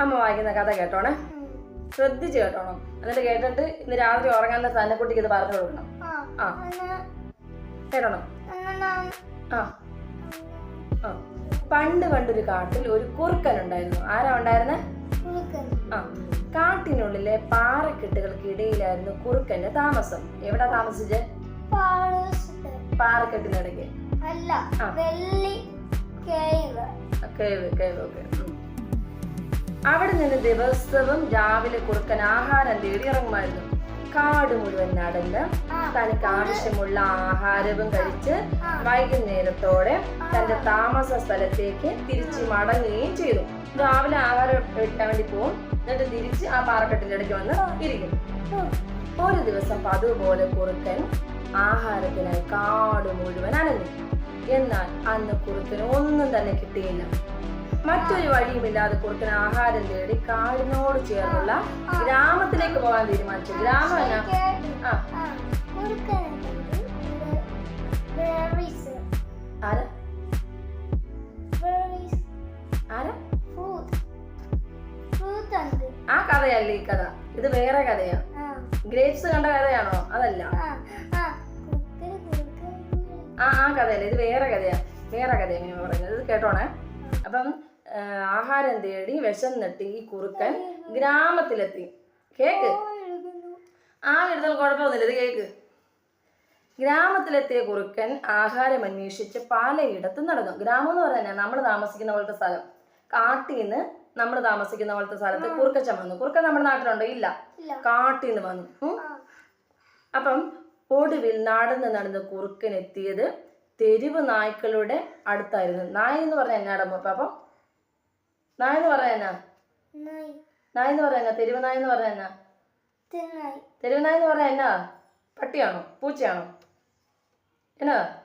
അമ്മ വായിക്കുന്ന കഥ കേട്ടോണേ? ശ്രദ്ധിച്ച് കേട്ടോണം. എന്നിട്ട് കേട്ടിട്ട് ഇന്ന് രാത്രി ഉറങ്ങാൻ തന്നെ കുട്ടിക്ക് ഇത് പറഞ്ഞു കൊടുക്കണം. ആ കേട്ടോണം? ആ. ആ. പണ്ട് പണ്ടൊരു കാട്ടിൽ ഒരു കുറുക്കൻ ഉണ്ടായിരുന്നു ആരാ ഉണ്ടായിരുന്നെ? ആ. കാട്ടിനുള്ളിലെ പാറക്കെട്ടുകൾക്കിടയിലായിരുന്നു കുറുക്കന്റെ താമസം. എവിടെ താമസിച്ചേ? പാറക്കെട്ടിനിടയ്ക്ക്. അല്ല വെള്ളി കേവ്. Cave cave okay. അവിടെ നിന്ന് ദിവസവും രാവിലെ കുറുക്കൻ ആഹാരം തേടി ഇറങ്ങുമായിരുന്നു. കാട് മുഴുവൻ നടന്ന് തനിക്ക് ആവശ്യമുള്ള ആഹാരവും കഴിച്ച് വൈകുന്നേരത്തോടെ തന്റെ താമസ സ്ഥലത്തേക്ക് തിരിച്ച് മടങ്ങുകയും ചെയ്തു. രാവിലെ ആഹാരം എടുക്കാൻ വേണ്ടി പോകും എന്നിട്ട് തിരിച്ച് ആ പാറക്കെട്ടിന്റെ ഇടയ്ക്ക് വന്ന് ഇരിക്കും. ഒരു ദിവസം പതിവ് പോലെ കുറുക്കൻ ആഹാരത്തിനായി അനങ്ങി എന്നാൽ അന്ന് കുറുക്കന് ഒന്നും തന്നെ കിട്ടിയില്ല. മറ്റൊരു വഴിയുമില്ലാതെ കുറുക്കൻ ആഹാരം തേടി കാടിനോട് ചേർന്നുള്ള ഗ്രാമത്തിലേക്ക് പോകാൻ തീരുമാനിച്ചു. ഗ്രാമം എന്നാ? ആരാ? ആരാ? ആ കഥയല്ല ഈ കഥ. ഇത് വേറെ കഥയാ. ഗ്രേപ്സ് കണ്ട കഥയാണോ? അതല്ല. ആ ആ കഥയല്ല? ഇത് വേറെ കഥയാണ് വേറെ കഥയാണ് ഇങ്ങനെ പറയുന്നത്. ഇത് കേട്ടോണേ? അപ്പം ആഹാരം തേടി വിഷം വിശന്നിട്ട് ഈ കുറുക്കൻ ഗ്രാമത്തിലെത്തി. കേക്ക്? ആ എഴുതൽ കുഴപ്പമൊന്നുമില്ല. ഇത് കേക്ക്. ഗ്രാമത്തിലെത്തിയ കുറുക്കൻ ആഹാരം അന്വേഷിച്ച് പലയിടത്തും നടന്നു. ഗ്രാമം എന്ന് പറഞ്ഞാൽ നമ്മൾ താമസിക്കുന്ന പോലത്തെ സ്ഥലം. കാട്ടിൽ നിന്ന് നമ്മൾ താമസിക്കുന്ന പോലത്തെ സ്ഥലത്ത് കുറുക്കച്ചൻ വന്നു കുറുക്കൻ നമ്മുടെ നാട്ടിലുണ്ടോ? ഇല്ല. ഇല്ല. കാട്ടിൽ നിന്ന് വന്നു അപ്പം ഒടുവിൽ നടന്ന് നടന്ന് കുറുക്കൻ എത്തിയത് തെരുവ് നായ്ക്കളുടെ അടുത്തായിരുന്നു. നായ എന്ന് പറഞ്ഞാൽ എന്നാ അപ്പം നായ എന്ന് പറഞ്ഞാൽ എന്നാ? നായ. എന്ന് പറഞ്ഞാൽ എന്നാ? തെരുവ് നായ എന്ന് പറഞ്ഞാൽ എന്നാ? തെരുവ് നായ. എന്ന് പറഞ്ഞാൽ എന്നാ? പട്ടിയാണോ? പൂച്ചയാണോ? എന്നാ?